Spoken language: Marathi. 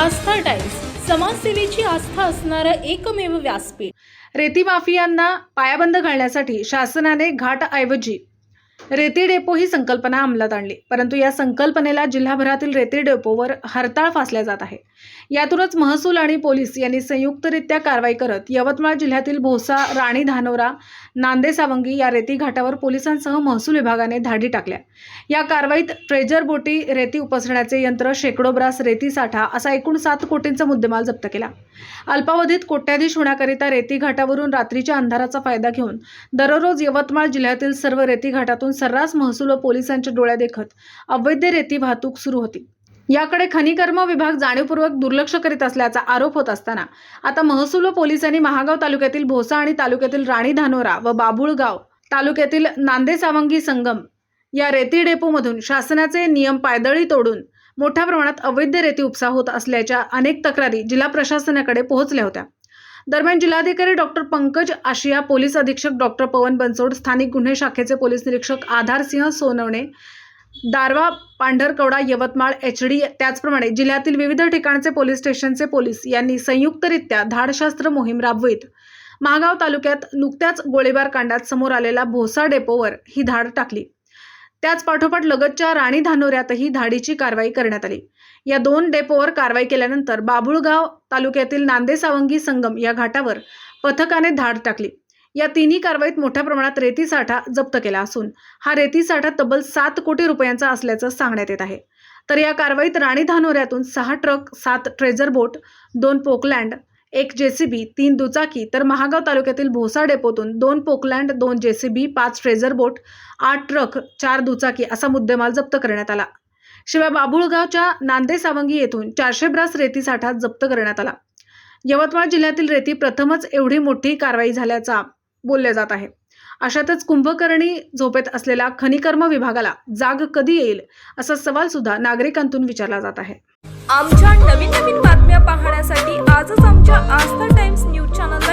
आस्था टाइम्स समाजसेवेची आस्था असणारं एकमेव व्यासपीठ. रेती माफियांना पायाबंद घालण्यासाठी शासनाने घाटऐवजी रेती डेपो ही संकल्पना अंमलात आणली. परंतु या संकल्पनेला जिल्हाभरातील रेती डेपोवर हरताळ फासल्या जात आहे. यातूनच महसूल आणि पोलीस यांनी संयुक्तरित्या कारवाई करत यवतमाळ जिल्ह्यातील भोसा राणी धानोरा नांदे सावंगी या रेती घाटावर पोलिसांसह महसूल विभागाने धाडी टाकल्या. या कारवाईत ट्रेजर बोटी रेती उपसण्याचे यंत्र शेकडो ब्रास रेती साठा असा एकूण सात कोटींचा मुद्देमाल जप्त केला. अल्पावधीत कोट्याधीश होण्याकरिता रेती घाटावरून रात्रीच्या अंधाराचा फायदा घेऊन दररोज यवतमाळ जिल्ह्यातील सर्व रेती घाटातून सर्रास महसूल व पोलिसांच्या डोळ्या देखत अवैध रेती वाहतूक सुरू होती. याकडे खनिकर्म विभाग जाणीवपूर्वक दुर्लक्ष करीत असल्याचा आरोप होत असताना आता महसूल व पोलिसांनी महागाव तालुक्यातील भोसा आणि तालुक्यातील राणी धानोरा व बाबुळगाव तालुक्यातील नांदे सावंगी संगम या रेती डेपोमधून शासनाचे नियम पायदळी तोडून मोठ्या प्रमाणात अवैध रेती उपसा होत असल्याच्या अनेक तक्रारी जिल्हा प्रशासनाकडे पोहोचल्या होत्या. दरम्यान जिल्हाधिकारी डॉक्टर पंकज आशिया पोलीस अधीक्षक डॉक्टर पवन बनसोड स्थानिक गुन्हे शाखेचे पोलीस निरीक्षक आधारसिंह सोनवणे दारवा पांढरकवडा यवतमाळ एच डी त्याचप्रमाणे जिल्ह्यातील विविध ठिकाणचे पोलीस स्टेशनचे पोलीस यांनी संयुक्तरित्या धाडशास्त्र मोहीम राबवित. महागाव तालुक्यात नुकत्याच गोळीबार कांडात समोर आलेला भोसा डेपोवर ही धाड टाकली. त्याच पाठोपाठ लगतच्या राणी धानोऱ्यातही धाडीची कारवाई करण्यात आली. या दोन डेपोवर कारवाई केल्यानंतर बाबुळगाव तालुक्यातील नांदे सावंगी संगम या घाटावर पथकाने धाड टाकली. या तिन्ही कारवाईत मोठ्या प्रमाणात रेती साठा जप्त केला असून हा रेती साठा तब्बल सात कोटी रुपयांचा असल्याचं सांगण्यात येत आहे. तर या कारवाईत राणी धानोऱ्यातून सहा ट्रक सात ट्रेजर बोट दोन पोकलँड एक जेसीबी तीन दुचाकी तर महागाव तालुक्यातील भोसा डेपोतून दोन पोकलँड दोन जेसीबी पाच ट्रेजर बोट आठ ट्रक चार दुचाकी असा मुद्देमाल जप्त करण्यात आला. शिवाय बाबुळगावच्या नांदे सावंगी येथून चारशे ब्रास रेती साठा जप्त करण्यात आला. यवतमाळ जिल्ह्यातील रेती प्रथमच एवढी मोठी कारवाई झाल्याचा बोलले जात आहे अशातच कुंभकर्णी झोपेत असलेल्या खनिकर्म विभागाला जाग कधी येईल असा सवाल सुद्धा नागरिकांतून विचारला जात आहे. आमच्या नवीन नवीन बातम्या पाहण्यासाठी आजच आमच्या आस्था टाइम्स न्यूज चॅनलला